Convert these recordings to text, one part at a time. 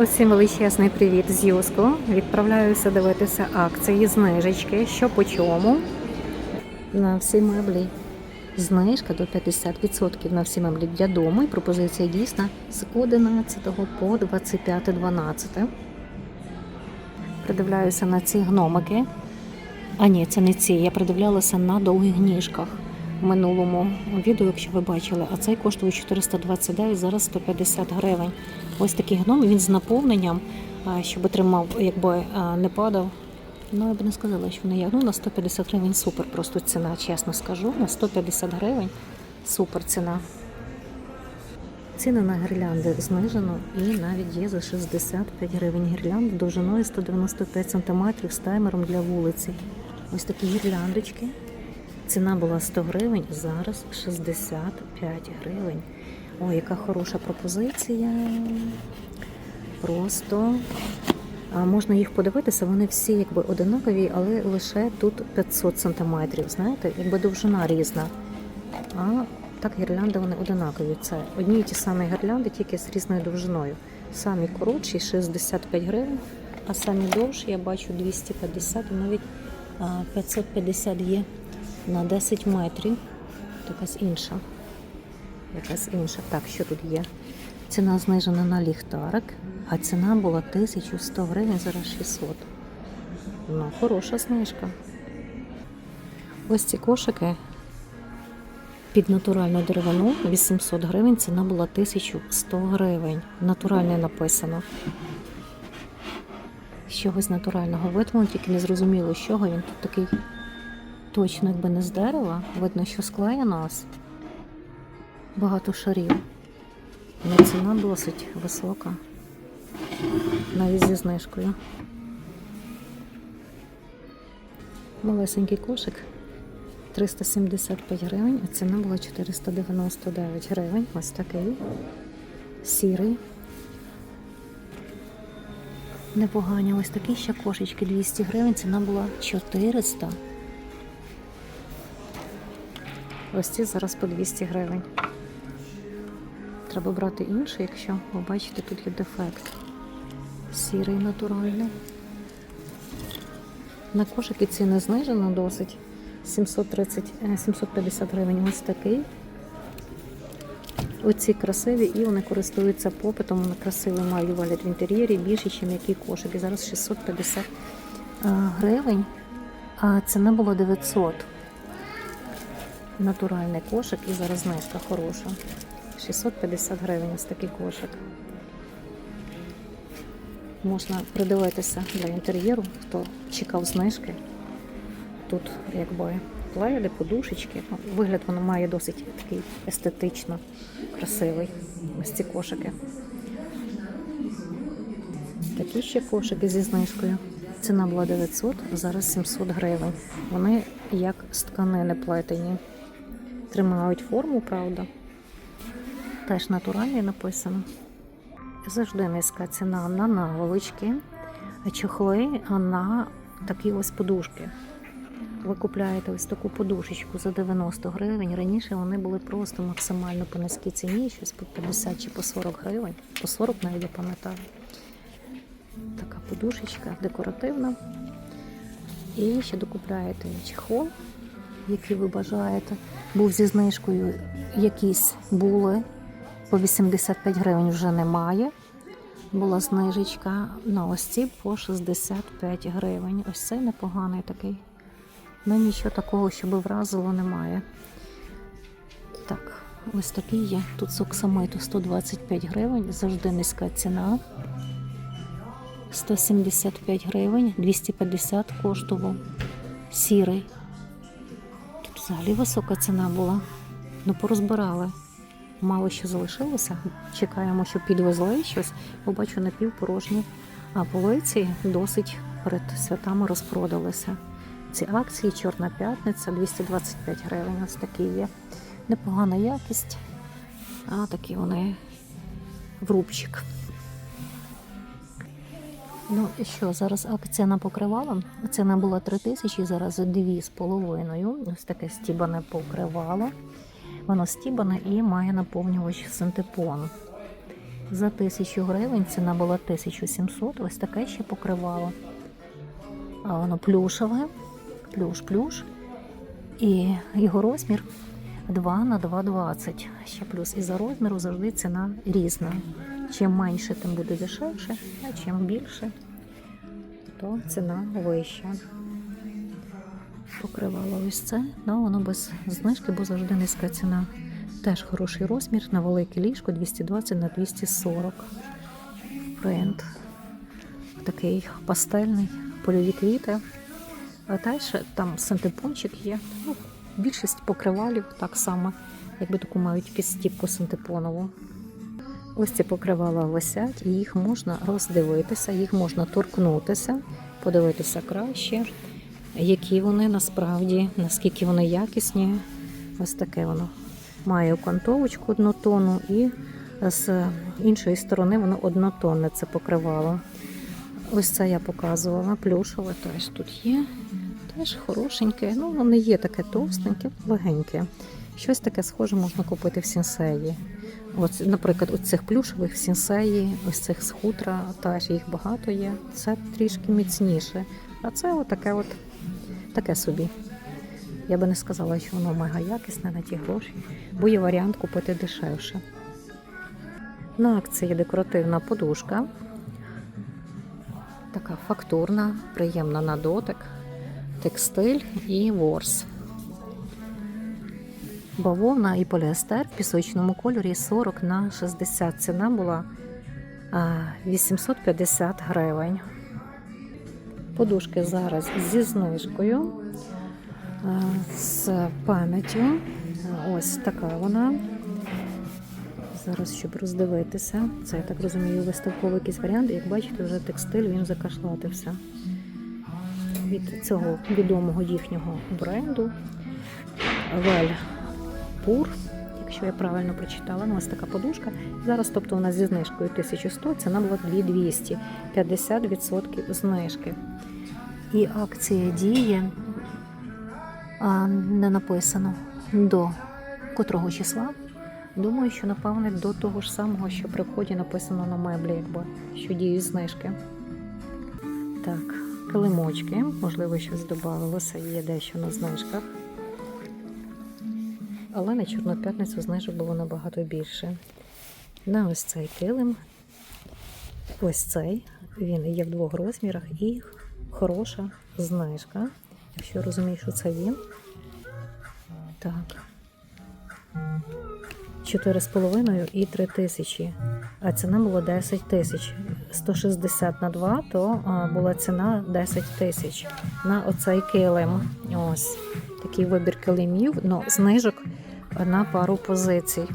Усім величезний привіт з Юску. Відправляюся дивитися акції, знижечки, що по чому. На всі меблі. Знижка до 50% на всі меблі для дому. І пропозиція дійсна з 11 по 25.12. Придивляюся на ці гномики. А ні, це не ці. Я придивлялася на довгих ніжках минулому відео, якщо ви бачили. А цей коштує 429, зараз 150 гривень. Ось такий гном, він з наповненням, щоб тримав, якби не падав. Ну, я б не сказала, що не є. Ну, на 150 гривень супер просто ціна, чесно скажу. На 150 гривень супер ціна. Ціни на гірлянди знижено і навіть є за 65 гривень гірлянди довжиною 195 см з таймером для вулиці. Ось такі гірляндочки. Ціна була 100 гривень, зараз 65 гривень. Ой, яка хороша пропозиція. Просто можна їх подивитися, вони всі якби одинакові, але лише тут 500 сантиметрів. Знаєте, якби довжина різна. А так гірлянди вони одинакові. Це одні і ті самі гірлянди, тільки з різною довжиною. Самі коротші 65 гривень, а самі довші я бачу 250, і навіть 550 є на 10 метрів. Якась інша. Якась інша. Так, що тут є? Ціна знижена на ліхтарик, а ціна була 1100 гривень, зараз 600. Ну, хороша знижка. Ось ці кошики під натуральну деревину 800 гривень, ціна була 1100 гривень. Натуральне написано. З чогось натурального витримано, тільки не зрозуміло, з чого він тут такий точно якби не з дерева. Видно, що склеєно ось. Багато шарів. Але ціна досить висока. Навіть зі знижкою. Малесенький кошик 375 гривень, а ціна була 499 гривень. Ось такий. Сірий. Непогані. Ось такі ще кошечки 200 гривень, ціна була 400. Ось ці зараз по 200 гривень. Треба брати інший, якщо ви бачите, тут є дефект. Сірий натуральний. На кошики ціни знижено досить. 730, е, 750 гривень ось такий. Оці красиві і вони користуються попитом. Вони красиві мають в інтер'єрі більше, ніж м'які кошики. Зараз 650 е, гривень, а ціна була 900. Натуральний кошик і зараз знижка хороша. 650 гривень ось такий кошик. Можна придивитися для інтер'єру, хто чекав знижки. Тут якби пледи, подушечки. Ну, Вигляд воно має досить такий естетично красивий. Ось ці кошики. Такі ще кошики зі знижкою. Ціна була 900, зараз 700 гривень. Вони як з тканини плетені. Тримають форму, правда. Теж натуральні написано. Завжди низька ціна на наволочки, чохли, на такі ось подушки. Ви купляєте ось таку подушечку за 90 гривень. Раніше вони були просто максимально по низькій ціні, щось по 50 чи по 40 гривень. По 40 навіть я пам'ятаю. Така подушечка декоративна. І ще докупляєте чехол, який ви бажаєте. Був зі знижкою, якісь були. По 85 гривень вже немає. Була знижечка на ось ці по 65 гривень. Ось цей непоганий такий. Ну нічого такого, щоб вразило, немає. Так, ось такий є. Тут з оксамиту 125 гривень, завжди низька ціна. 175 гривень, 250 коштував. Сірий. Взагалі висока ціна була. Ну, порозбирали. Мало що залишилося. Чекаємо, що підвезли щось. Побачу напівпорожні. А полиці досить перед святами розпродалися. Ці акції Чорна п'ятниця 225 гривень. Ось такі є. Непогана якість. А такі вони в рубчик. Ну і що, зараз акція на покривало. Ціна була 3 тисячі, зараз 2,5. Ось таке стібане покривало. Воно стібане і має наповнювач синтепон. За тисячу гривень ціна була 1700, ось таке ще покривало. А воно плюшеве, плюш-плюш. І його розмір 2 на 2,20. Ще плюс. І за розміру завжди ціна різна. Чим менше, тим буде дешевше, а чим більше, то ціна вища. Покривало ось це, ну воно без знижки, бо завжди низька ціна. Теж хороший розмір на велике ліжко 220 на 240. Принт такий пастельний, польові квіти. А далі там синтепончик є. Ну, більшість покривалів так само, якби таку мають підстіпку синтепонову. Ось ці покривала висять, і їх можна роздивитися, їх можна торкнутися, подивитися краще, які вони насправді, наскільки вони якісні. Ось таке воно має окантовочку однотонну, і з іншої сторони воно однотонне це покривало. Ось це я показувала, плюшове теж тут є. Теж хорошеньке. Ну, воно не є таке товстеньке, легеньке. Щось таке схоже можна купити в сінсеї. От, наприклад, от цих плюшевих в сінсеї, ось цих з хутра, теж їх багато є. Це трішки міцніше. А це от таке от таке собі. Я би не сказала, що воно мега якісне на ті гроші, бо є варіант купити дешевше. На акції декоративна подушка. Така фактурна, приємна на дотик, текстиль і ворс. Бавовна і поліестер в пісочному кольорі 40 на 60. Ціна була 850 гривень. Подушки зараз зі знижкою, з пам'яттю. Ось така вона. Зараз, щоб роздивитися, це я так розумію, виставковий якийсь варіант. Як бачите, вже текстиль він закашлатився від цього відомого їхнього бренду. Вель Пур, якщо я правильно прочитала, ну ось така подушка. Зараз, тобто, у нас зі знижкою 1100, ціна була 2200, 50% знижки. І акція діє а, не написано до котрого числа. Думаю, що напевне до того ж самого, що при вході написано на меблі, якби що діють знижки. Так, килимочки, можливо, щось додавалося, є дещо на знижках. Але на Чорну п'ятницю знижок було набагато більше. На ось цей килим, ось цей, він є в двох розмірах і хороша знижка. Якщо розумію, що це він. Так. 4,5 і 3 тисячі, а ціна була 10 тисяч. 160 на 2, то була ціна 10 тисяч на оцей килим. Ось такий вибір килимів, ну, знижок на пару позицій.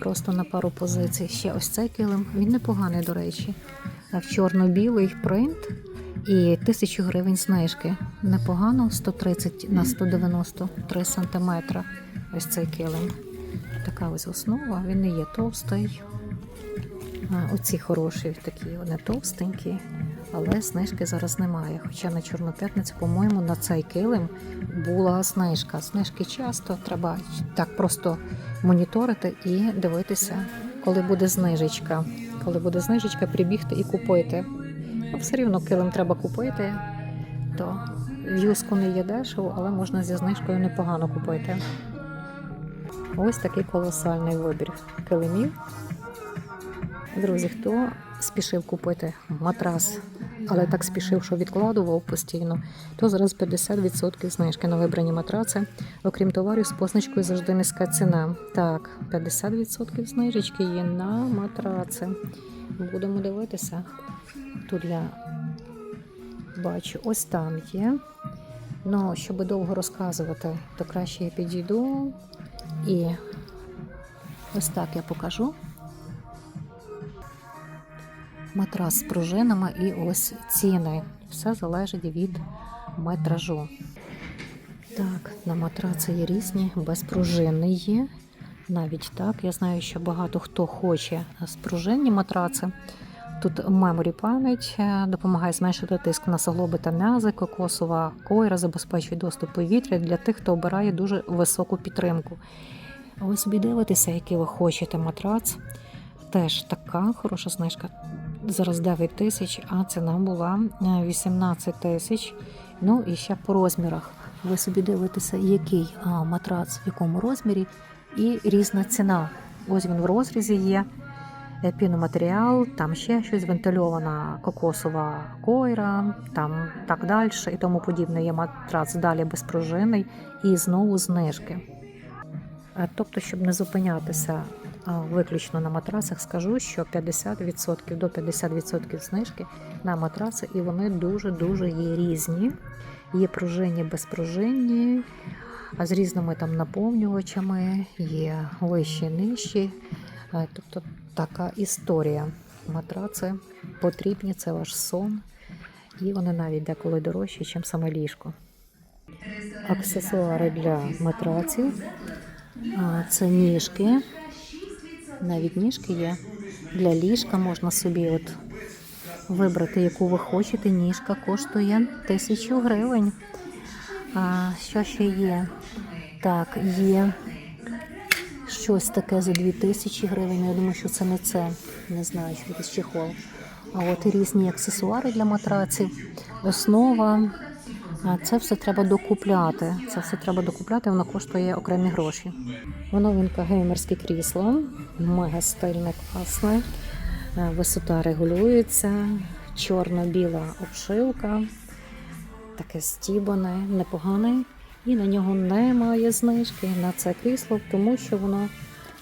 Просто на пару позицій. Ще ось цей килим. Він непоганий, до речі. В чорно-білий принт і 1000 гривень знижки. Непогано, 130 на 193 сантиметра. Ось цей килим. Така ось основа, він не є товстий. Оці хороші такі, вони товстенькі, але знижки зараз немає. Хоча на Чорну п'ятницю, по-моєму, на цей килим була знижка. Знижки часто треба так просто моніторити і дивитися, коли буде знижечка. Коли буде знижечка, прибігти і купити. Ну, все рівно килим треба купити, то в юску не є дешево, але можна зі знижкою непогано купити. Ось такий колосальний вибір килимів. Друзі, хто спішив купити матрас, але так спішив, що відкладував постійно, то зараз 50% знижки на вибрані матраци. Окрім товарів, з позначкою завжди низька ціна. Так, 50% знижечки є на матраци. Будемо дивитися. Тут я бачу, ось там є. Ну, щоб довго розказувати, то краще я підійду і ось так я покажу. Матрас з пружинами і ось ціни. Все залежить від метражу. Так, на матраці є різні, безпружинний є. Навіть так. Я знаю, що багато хто хоче спружинні матраци. Тут меморі пам'ять е, допомагає зменшити тиск на суглоби та м'язи, кокосова койра забезпечує доступ повітря для тих, хто обирає дуже високу підтримку. Ви собі дивитеся, який ви хочете матрац. теж така хороша знижка. Зараз 9 тисяч, а ціна була е, 18 тисяч. Ну і ще по розмірах. Ви собі дивитеся, який матрац в якому розмірі, і різна ціна. Ось він в розрізі є. е, Піноматеріал, там ще щось, вентильована кокосова койра, там так далі і тому подібне. Є матрац далі безпружинний і знову знижки. Е, Тобто, щоб не зупинятися виключно на матрасах, скажу, що 50% до 50% знижки на матраси, і вони дуже-дуже є різні. Є пружинні, безпружинні, а з різними там наповнювачами, є вищі, нижчі. Тобто така історія. Матраци потрібні, це ваш сон, і вони навіть деколи дорожчі, ніж саме ліжко. Аксесуари для матраців. Це ніжки. Навіть ніжки є. Для ліжка можна собі от вибрати, яку ви хочете. Ніжка коштує тисячу гривень. А що ще є? Так, є щось таке за 2000 гривень. Я думаю, що це не це. Не знаю, що якийсь чехол. А от і різні аксесуари для матраців, основа. Це все треба докупляти. Це все треба докупляти, воно коштує окремі гроші. Новинка геймерське крісло, мега стильне, класне. Е, Висота регулюється, чорно-біла обшивка, таке стібане, непогане. І на нього немає знижки на це крісло, тому що воно,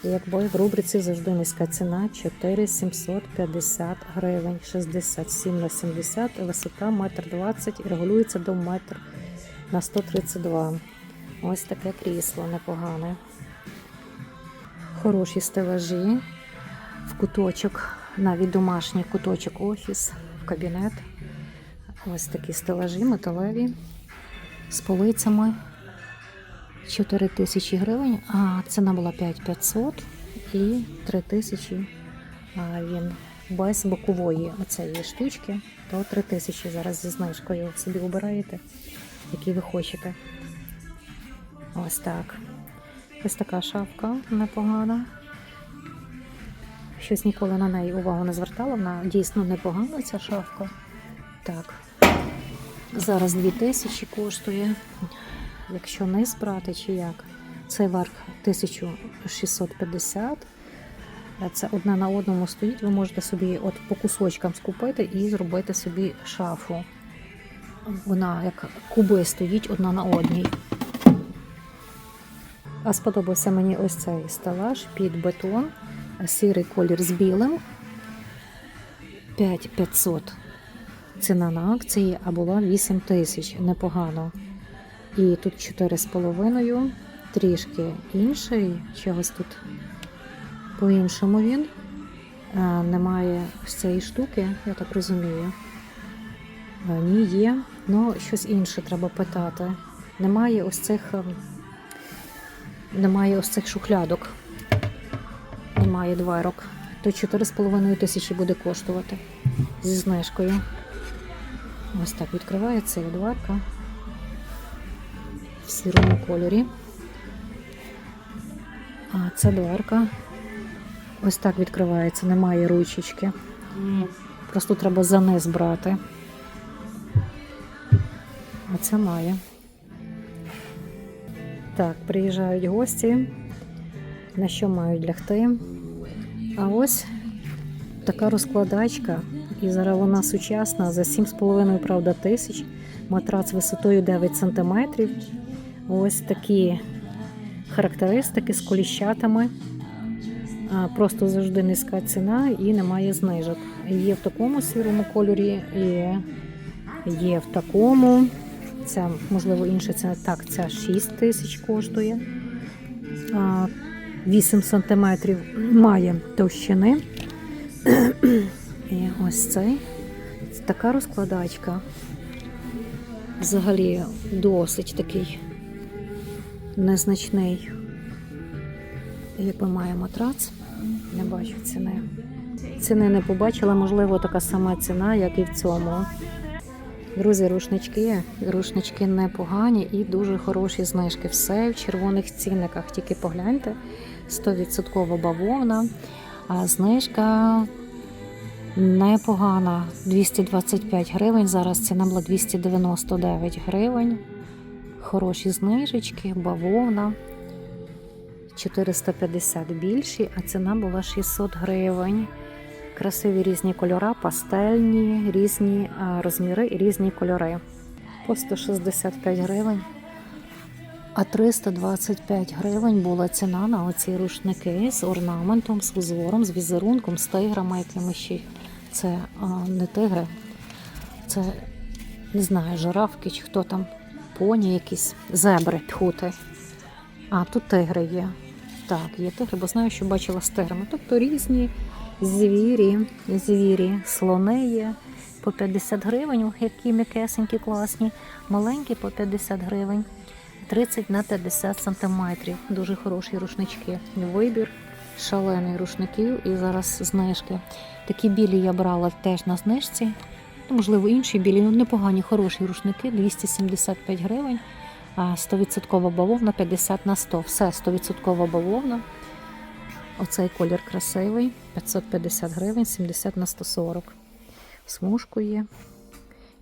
якби в рубриці завжди низька ціна 4750 гривень, 67 на 70, висота 1,20 м і регулюється до 1 метр на 132. Ось таке крісло непогане. Хороші стелажі в куточок, навіть домашній куточок офіс, в кабінет. Ось такі стелажі металеві з полицями. 4 тисячі гривень, а ціна була 5500 і 3 тисячі а він без бокової оцеї штучки, то 3 тисячі зараз зі знижкою собі обираєте, який ви хочете. Ось так. Ось така шапка непогана. Щось ніколи на неї увагу не звертала, вона дійсно непогана ця шафка. Так. Зараз 2000 коштує. Якщо низ брати чи як. Цей верх 1650. Це одна на одному стоїть. Ви можете собі от по кусочкам скупити і зробити собі шафу. Вона як куби стоїть одна на одній. А сподобався мені ось цей стелаж під бетон, сірий колір з білим. 5500 ціна на акції, а була 8 тисяч. Непогано. І тут 4,5, трішки інший, чогось тут по-іншому він. А, Немає ось цієї штуки, я так розумію. А, Ні, є. Ну, щось інше треба питати. Немає ось цих. ем, Немає ось цих шухлядок. Немає дверок. То 4,5 тисячі буде коштувати зі знижкою. Ось так відкривається і дверка в сірому кольорі. А це дверка. Ось так відкривається, немає ручечки. Просто треба за брати. А це має. Так, приїжджають гості. На що мають лягти? А ось така розкладачка. І зараз вона сучасна за 7,5 правда, тисяч. Матрац висотою 9 см. Ось такі характеристики з коліщатами. Просто завжди низька ціна і немає знижок. Є в такому сірому кольорі, і є в такому. Ця, можливо, інша ціна. Так, ця 6 тисяч коштує. 8 сантиметрів має товщини. І ось цей. Така розкладачка. Взагалі досить такий незначний. Якби має матрац, не бачу ціни. Ціни не побачила, можливо, така сама ціна, як і в цьому. Друзі, рушнички, рушнички непогані і дуже хороші знижки. Все в червоних цінниках. Тільки погляньте, 100% бавовна. А знижка непогана 225 гривень. Зараз ціна була 299 гривень. Хороші знижечки, бавовна. 450 більші, а ціна була 600 гривень. Красиві різні кольори, пастельні, різні розміри і різні кольори. По 165 гривень. А 325 гривень була ціна на оці рушники з орнаментом, з узором, з візерунком, з тиграми, якими ще. Це а, не тигри, це не знаю, жирафки чи хто там, поні якісь, зебри, тхути. А тут тигри є. Так, є тигри, бо знаю, що бачила з тиграми. Тобто різні звірі, звірі, слони є по 50 гривень, які м'якесенькі, класні, маленькі по 50 гривень, 30 на 50 сантиметрів. Дуже хороші рушнички. Вибір шалений рушників і зараз знижки. Такі білі я брала теж на знижці. Ну, можливо, інші білі, ну непогані, хороші рушники, 275 гривень. А 100% бавовна 50 на 100. Все 100% бавовна. Оцей колір красивий. 550 гривень, 70 на 140. Смужку є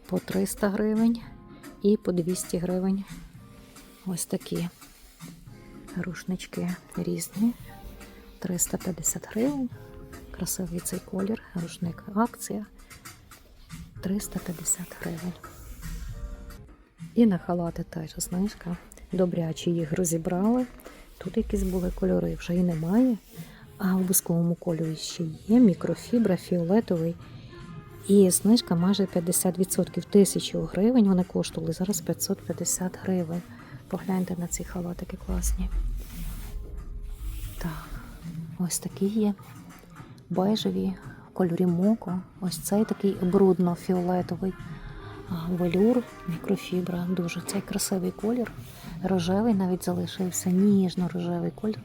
по 300 гривень і по 200 гривень. Ось такі рушнички різні. 350 гривень. Красивий цей колір. Рушник акція. 350 гривень. І на халати теж знижка. Добряче їх розібрали. Тут якісь були кольори, вже і немає. А в бусковому кольорі ще є мікрофібра, фіолетовий. І знижка майже 50%. Тисячу гривень вони коштували. Зараз 550 гривень. Погляньте на ці халатики класні. Так, ось такі є. Бежеві, кольорі моко. Ось цей такий брудно-фіолетовий. Велюр, мікрофібра, дуже цей красивий колір. Рожевий навіть залишився, ніжно-рожевий колір.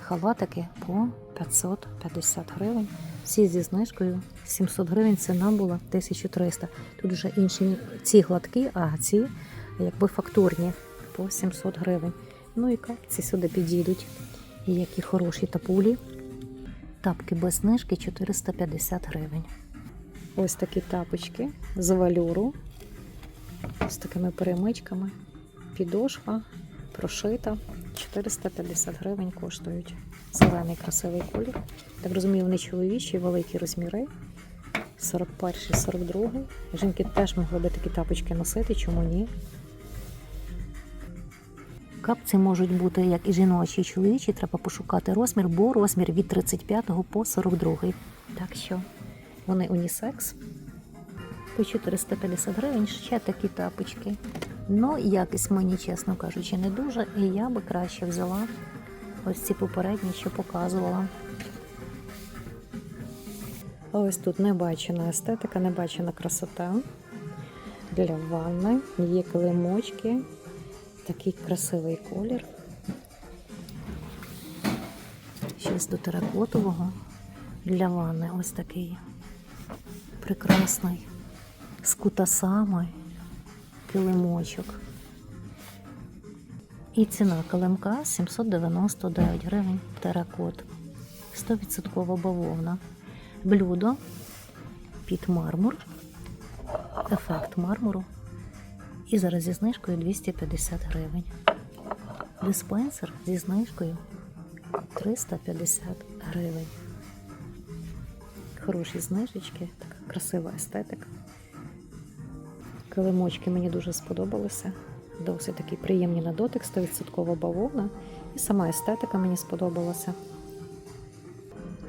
Халатики по 550 гривень. Всі зі знижкою 700 гривень ціна була 1300. Тут вже інші ці гладкі, а ці якби фактурні по 700 гривень. Ну і капці сюди підійдуть. І які хороші тапулі. Тапки без знижки 450 гривень. Ось такі тапочки з валюру з такими перемичками. Підошва прошита. 450 гривень коштують. Зелений красивий колір. Так розумію, вони чоловічі, великі розміри. 41, 42. Жінки теж могли би такі тапочки носити, чому ні? Капці можуть бути як і жіночі, і чоловічі. Треба пошукати розмір, бо розмір від 35 по 42. Так що вони унісекс по 450 гривень ще такі тапочки. Ну, якість мені, чесно кажучи, не дуже. І я би краще взяла ось ці попередні, що показувала. Ось тут небачена естетика, небачена красота для ванни. Є килимочки, такий красивий колір. Щось до теракотового для ванни. Ось такий прекрасний з кутасами килимочок. І ціна килимка 799 гривень теракот. 100% бавовна. Блюдо під мармур. Ефект мармуру. І зараз зі знижкою 250 гривень. Диспенсер зі знижкою 350 гривень. Хороші знижечки, така красива естетика. Килимочки мені дуже сподобалися. Досить такі приємні на дотик, 100% бавовна. І сама естетика мені сподобалася.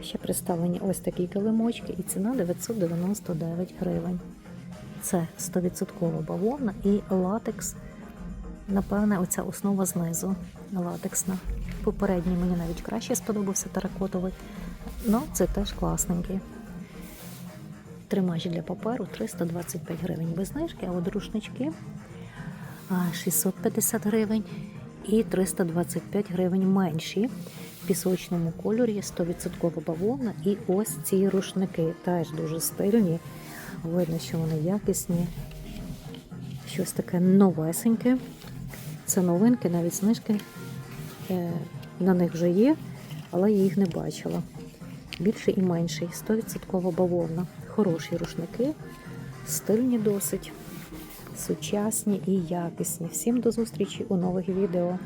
Ще представлені ось такі килимочки, і ціна 999 гривень. Це 100% бавовна і латекс. Напевне, оця основа знизу латексна. Попередній мені навіть краще сподобався теракотовий. Ну, це теж класненький. Тримач для паперу 325 гривень без знижки, а от рушнички 650 гривень і 325 гривень менші. В пісочному кольорі 100% бавовна. І ось ці рушники теж дуже стильні. Видно, що вони якісні. Щось таке новесеньке. Це новинки, навіть знижки е, на них вже є, але я їх не бачила. більший і менший, 100% бавовна. Хороші рушники, стильні досить, сучасні і якісні. Всім до зустрічі у нових відео.